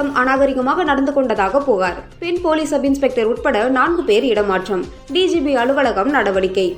பெண்களிடம் அநாகரிகமாக நடந்து கொண்டதாக புகார். பெண் போலீஸ் சப் இன்ஸ்பெக்டர் உட்பட நான்கு பேர் இடமாற்றம். டிஜிபி அலுவலகம் நடவடிக்கை.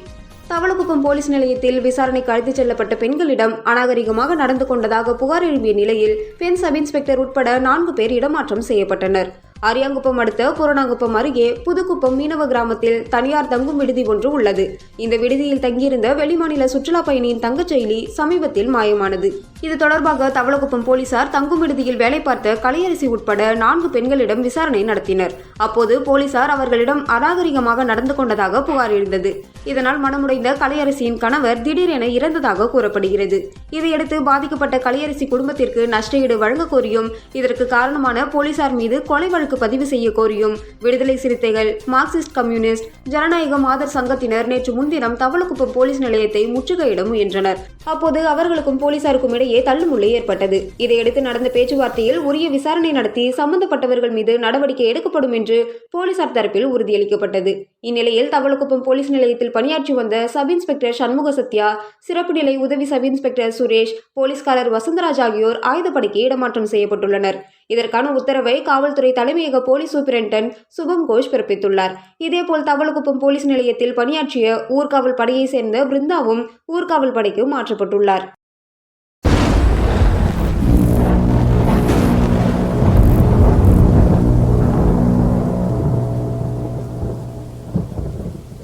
தவளக்குப்பம் போலீஸ் நிலையத்தில் விசாரணைக்கு அழைத்துச் செல்லப்பட்ட பெண்களிடம் அநாகரிகமாக நடந்து கொண்டதாக புகார் எழுப்பிய நிலையில் பெண் சப் இன்ஸ்பெக்டர் உட்பட நான்கு பேர் இடமாற்றம் செய்யப்பட்டனர். அரியாங்குப்பம் அடுத்த பூரணாங்குப்பம் அருகே புதுக்குப்பம் மீனவ கிராமத்தில் தனியார் தங்கும் விடுதி ஒன்று உள்ளது. இந்த விடுதியில் தங்கியிருந்த வெளிமாநில சுற்றுலா பயணியின் தங்கச்செயலி சமீபத்தில் மாயமானது. இது தொடர்பாக தவளக்குப்பம் போலீசார் தங்கும் விடுதியில் வேலை பார்த்த கலையரசி உட்பட நான்கு பெண்களிடம் விசாரணை நடத்தினர். அப்போது போலீசார் அவர்களிடம் அநாகரிகமாக நடந்து கொண்டதாக புகார் எழுந்தது. இதனால் மனமுடைந்த கலையரசியின் கணவர் திடீரென இறந்ததாக கூறப்படுகிறது. இதையடுத்து பாதிக்கப்பட்ட கலையரசி குடும்பத்திற்கு நஷ்டஈடு வழங்க கோரியும் இதற்கு காரணமான போலீசார் மீது கொலை வழக்கு பதிவு செய்ய கோரியும். விடுதலை சிறுத்தைகள் மார்க்சிஸ்ட் கம்யூனிஸ்ட் ஜனநாயக மாதர் சங்கத்தினர் நேற்று முன்தினம் தவளக்குப்பம் போலீஸ் நிலையத்தை முற்றுகையிட முயன்றனர். அப்போது அவர்களுக்கும் போலீசாருக்கும் இடையே தள்ளுமுள்ளை ஏற்பட்டது. இதையடுத்து நடந்த பேச்சுவார்த்தையில் உரிய விசாரணை நடத்தி சம்பந்தப்பட்டவர்கள் மீது நடவடிக்கை எடுக்கப்படும் என்று போலீசார் தரப்பில் உறுதியளிக்கப்பட்டது. இந்நிலையில் தவளக்குப்பம் போலீஸ் நிலையத்தில் பணியாற்றி வந்த சப் இன்ஸ்பெக்டர் சண்முக சத்யா சிறப்பு நிலை உதவி சப் இன்ஸ்பெக்டர் சுரேஷ் போலீஸ்காரர் வசந்தராஜ் ஆகியோர் ஆயுதப்படைக்கு இடமாற்றம் செய்யப்பட்டுள்ளனர். இதற்கான உத்தரவை காவல்துறை தலைமையக போலீஸ் சூப்பரிண்டன் சுபம் கோஷ் பிறப்பித்துள்ளார். இதேபோல் தவளக்குப்பம் போலீஸ் நிலையத்தில் பணியாற்றிய ஊர்காவல் படையைச் சேர்ந்த பிருந்தாவும் ஊர்காவல் படைக்கு மாற்றப்பட்டுள்ளார்.